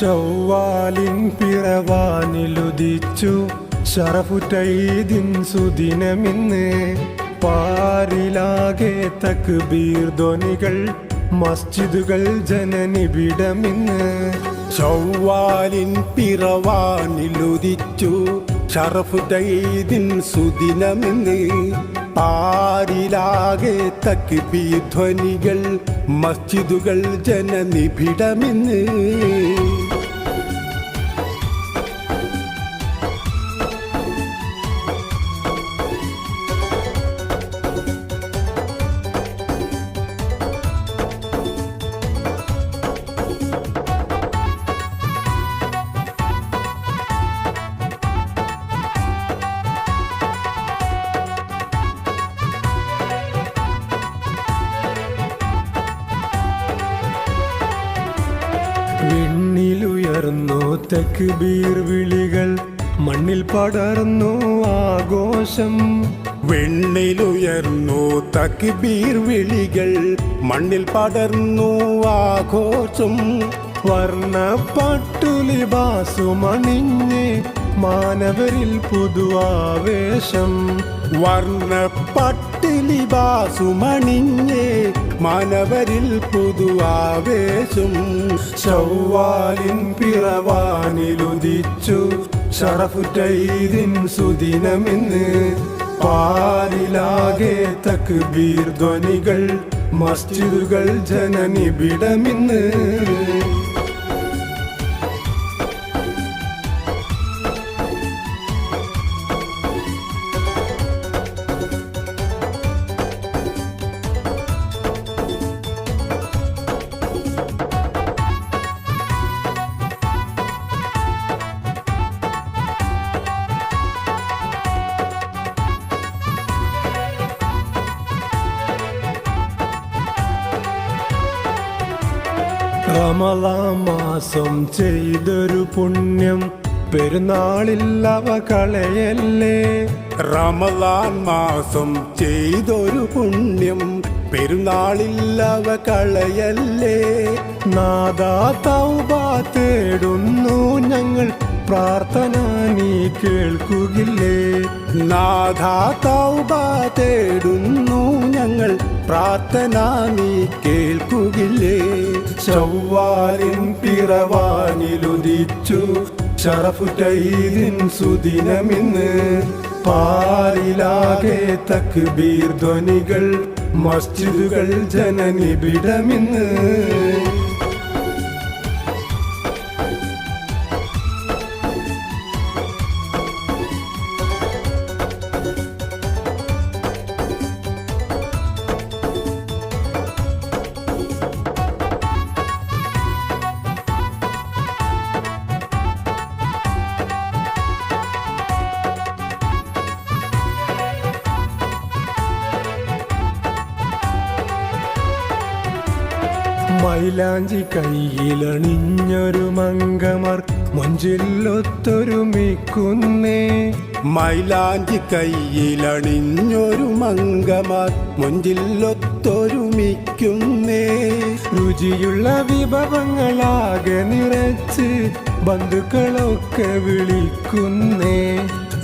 ഷവ്വാലിൻ പിറവാനിലുദിച്ചു. ഷറഫുറ്റൈദിൻ സുദിനമിന്ന് പാരിലാകെ തക്ബീർ ധ്വനികൾ മസ്ജിദുകൾ ജനനിബിഡമിന്ന്. ചൊവ്വാലിൻ പിറവാനിലുദിച്ചു. ഷറഫുറ്റൈദിൻ സുദിനമിന്ന് പാരിലാകെ തക്ക് ധ്വനികൾ മസ്ജിദുകൾ ജനനിബിഡമെന്ന്. വിണ്ണിലുയർന്നു തക്ബീർ വിളികൾ മണ്ണിൽ പടർന്നു ആഘോഷം. വെണ്ണിലുയർന്നു തക്കിബീർ വിളികൾ മണ്ണിൽ പടർന്നു ആഘോഷം. വർണപ്പട്ടുലിബാസുമണിഞ്ഞ് മാനവരിൽ പുതുവാവേശം. വർണ പട്ടിലി ബാസുമണിഞ്ഞേ മാനവരിൽ പുതുവാവേശം. ചൊവ്വാലിൻ പിറവാനിലുദിച്ചു ഷറഫുറ്റൈദിൻ സുദിനമെന്ന്. പാലിലാകെ തക്ബീർ ധ്വനികൾ മസ്ജിദുകൾ ജനനിബിഡമിന്ന്. റമലാ ചെയ്തൊരു പുണ്യം. പെരുന്നാളിൽ അവ കളയല്ലേ? റമലാൻ മാസം ചെയ്തൊരു പുണ്യം. പെരുന്നാളില്ലവ കളയല്ലേ? നാദാ തൗബ തേടുന്നു ഞങ്ങൾ. പ്രാർത്ഥന നീ കേൾക്കുകില്ലേ? നാദാ തൗബ തേടുന്നു ഞങ്ങൾ. പ്രാർത്ഥന നീ കേൾക്കുകില്ലേ? ചൊവ്വാലിൻ പിറവാനിലുദിച്ചു. ഷറഫുറ്റൈദിൻ സുദിനമിന്ന്. പാലിലാകെ തക്ബീർ ധ്വനികൾ മസ്ജിദുകൾ ജനനിബിഡമിന്ന്. മൈലാഞ്ചി കയ്യിലണിഞ്ഞൊരു മംഗമർ മുഞ്ചില്ലൊത്തൊരുമിക്കുന്നേ മൈലാഞ്ചി കയ്യിലണിഞ്ഞൊരു മംഗമർ മുഞ്ചില്ലൊത്തൊരുമിക്കുന്നേ രുചിയുള്ള വിഭവങ്ങളാകെ നിറച്ച് ബന്ധുക്കളൊക്കെ വിളിക്കുന്നേ.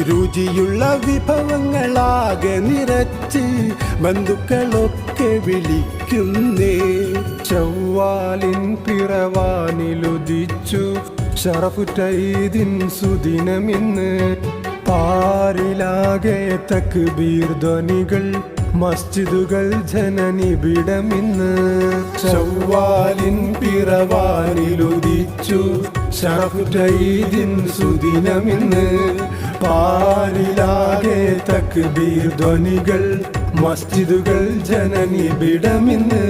രുചിയുള്ള വിഭവങ്ങളാകെ നിറച്ച് ബന്ധുക്കളൊക്കെ വിളിക്കുന്നേ. ചൊവ്വാലിൻ പിറവാനിലുദിച്ചു ഷറഫുറ്റൈദിൻ സുദിനമിന്ന്. പാരിലാകെ തക്ബീർ ധ്വനികൾ മസ്ജിദുകൾ ജനനിബിടമിന്ന് ചൊവ്വാലിൻ പിറവാനിലുദിച്ചു ഷറഫുറ്റൈദിൻ സുദിനമിന്ന്. പാരിലാകെ തക്ബീർ ധ്വനികൾ മസ്ജിദുകൾ ജനനിബിഡമിന്ന്.